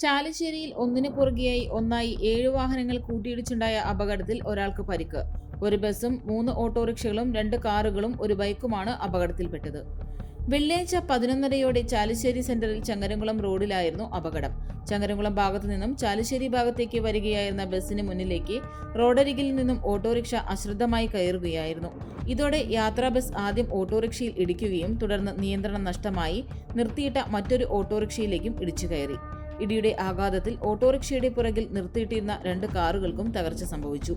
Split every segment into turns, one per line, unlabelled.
ചാലിശ്ശേരിയിൽ ഒന്നിനു പുറകെയായി ഒന്നായി ഏഴു വാഹനങ്ങൾ കൂട്ടിയിടിച്ചുണ്ടായ അപകടത്തിൽ ഒരാൾക്ക് പരിക്ക്. ഒരു ബസ്സും മൂന്ന് ഓട്ടോറിക്ഷകളും രണ്ട് കാറുകളും ഒരു ബൈക്കുമാണ് അപകടത്തിൽപ്പെട്ടത്. വെള്ളിയാഴ്ച പതിനൊന്നരയോടെ ചാലശ്ശേരി സെന്ററിൽ ചങ്ങരംകുളം റോഡിലായിരുന്നു അപകടം. ചങ്ങരംകുളം ഭാഗത്തു നിന്നും ചാലശ്ശേരി ഭാഗത്തേക്ക് വരികയായിരുന്ന ബസ്സിന് മുന്നിലേക്ക് റോഡരികിൽ നിന്നും ഓട്ടോറിക്ഷ അശ്രദ്ധമായി കയറുകയായിരുന്നു. ഇതോടെ യാത്രാ ബസ് ആദ്യം ഓട്ടോറിക്ഷയിൽ ഇടിക്കുകയും തുടർന്ന് നിയന്ത്രണം നഷ്ടമായി നിർത്തിയിട്ട മറ്റൊരു ഓട്ടോറിക്ഷയിലേക്കും ഇടിച്ചു കയറി. ഇടിയുടെ ആഘാതത്തിൽ ഓട്ടോറിക്ഷയുടെ പുറകിൽ നിർത്തിയിട്ടിരുന്ന രണ്ട് കാറുകൾക്കും തകർച്ച സംഭവിച്ചു.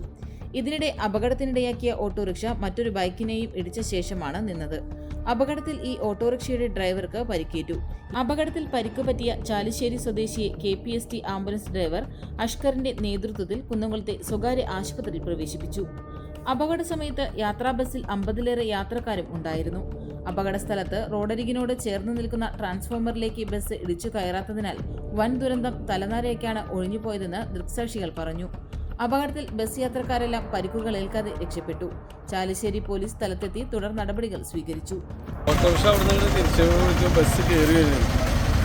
ഇതിനിടെ അപകടത്തിനിടയാക്കിയ ഓട്ടോറിക്ഷ മറ്റൊരു ബൈക്കിനെയും ഇടിച്ച ശേഷമാണ് നിന്നത്. അപകടത്തിൽ ഈ ഓട്ടോറിക്ഷയുടെ ഡ്രൈവർക്ക് പരിക്കേറ്റു. അപകടത്തിൽ പരിക്ക് പറ്റിയ ചാലിശ്ശേരി സ്വദേശിയെ K P S T ambulance driver അഷ്കറിന്റെ നേതൃത്വത്തിൽ കുന്നംകുളത്തെ സ്വകാര്യ ആശുപത്രിയിൽ പ്രവേശിപ്പിച്ചു. അപകട സമയത്ത് യാത്രാ ബസ്സിൽ അമ്പതിലേറെ യാത്രക്കാരും ഉണ്ടായിരുന്നു. അപകട സ്ഥലത്ത് റോഡരികിനോട് ചേർന്ന് നിൽക്കുന്ന ട്രാൻസ്ഫോമറിലേക്ക് ബസ് ഇടിച്ചു കയറാത്തതിനാൽ വൻ ദുരന്തം തലനാരയൊക്കെയാണ് ഒഴിഞ്ഞുപോയതെന്ന് ദൃക്സാക്ഷികൾ പറഞ്ഞു. അപകടത്തിൽ ബസ് യാത്രക്കാരെല്ലാം പരിക്കുകൾ ഏൽക്കാതെ രക്ഷപ്പെട്ടു. ചാലശ്ശേരി പോലീസ് സ്ഥലത്തെത്തി തുടർ നടപടികൾ സ്വീകരിച്ചു.
ഓട്ടോറിക്ഷ അവിടെ നിന്ന് തിരിച്ചു ബസ് കയറി വരുന്നു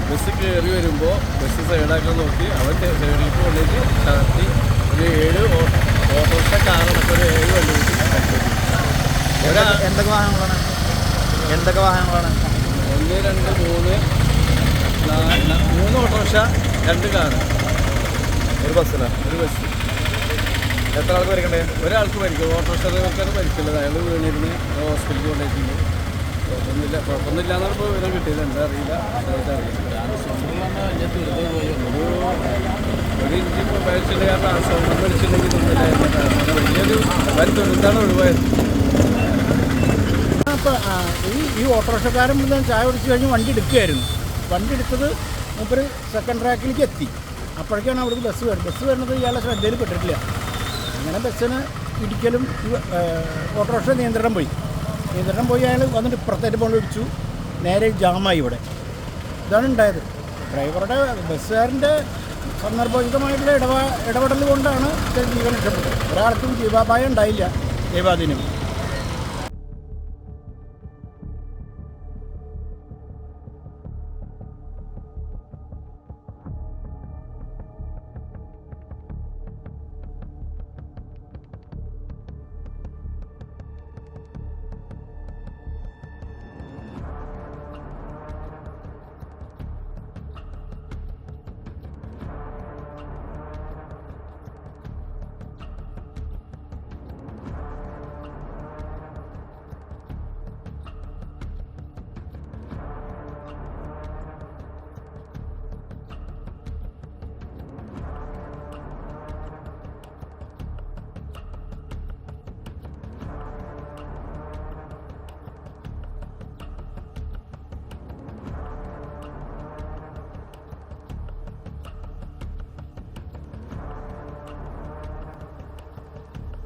ബസ് കയറി വരുമ്പോൾ ബസ് സൈഡാക്കാൻ നോക്കി. അവൻ സൈഡിലേക്ക് കൊണ്ടേക്ക് ചാർത്തി ഒരു ഏഴ് ഓട്ടോറിക്ഷ കാറടക്കം ഒരു ഏഴ് വണ്ടി
എന്തൊക്കെ വാഹനങ്ങളാണ്? എന്തൊക്കെ വാഹനങ്ങളാണ്?
ഒന്ന് രണ്ട് മൂന്ന്. മൂന്ന് ഓട്ടോറിക്ഷ രണ്ട് കാറ്
ഒരു ബസ്സിലാണ്
ഒരു ബസ്
എത്ര ആൾക്ക് വരക്കണ്ടേ
ഒരാൾക്ക് വരിക്കും ഓട്ടോറിക്ഷക്കാർ ഡ്രൈവർക്കാണ് പരിക്കുള്ളത് അയാൾ വീണിരുന്ന് ഹോസ്പിറ്റലിൽ കൊണ്ടുപോയിട്ടുണ്ട്. കുഴപ്പമൊന്നുമില്ല. കുഴപ്പമൊന്നുമില്ല എന്നാണ് ഇപ്പോൾ വിവരം കിട്ടിയത്. എന്താ അറിയില്ല. അറിയില്ല. ഒരു ഇഞ്ചി കാരണം ആ ഇതൊന്നുമില്ലായിരുന്നു ട്രാൻസ്ഫോർമർ വലിയൊരു വൻ ദുരന്തമാണ് ഒഴിവായത്.
അപ്പോൾ ഈ ഈ ഓട്ടോറിക്ഷക്കാരൻ മുതൽ ചായ കുടിച്ച് കഴിഞ്ഞ് വണ്ടി എടുക്കുകയായിരുന്നു. വണ്ടി എടുത്തത് മൂപ്പര് സെക്കൻഡ് ട്രാക്കിലേക്ക് എത്തി. അപ്പോഴേക്കാണ് അവിടുത്തെ ബസ് വരുന്നത് ബസ് വരുന്നത് ഇയാളെ ശ്രദ്ധയിൽ പെട്ടിട്ടില്ല. അങ്ങനെ ബസ്സിന് ഇടിക്കലും ഓട്ടോറിക്ഷ നിയന്ത്രണം പോയി. നിയന്ത്രണം പോയി അയാൾ വന്നിട്ട് ഇപ്പുറത്തേറ്റ് കൊണ്ട് ഇടിച്ചു നേരെ ജാമായി ഇവിടെ. ഇതാണ് ഉണ്ടായത്. ഡ്രൈവറുടെ ബസ്സുകാരന്റെ സന്ദർഭോചിതമായിട്ടുള്ള ഇടപാ ഇടപെടൽ കൊണ്ടാണ് ജീവൻ രക്ഷപ്പെട്ടത്. ഒരാൾക്കും ജീവാപായം ഉണ്ടായില്ല ദൈവാധീനം.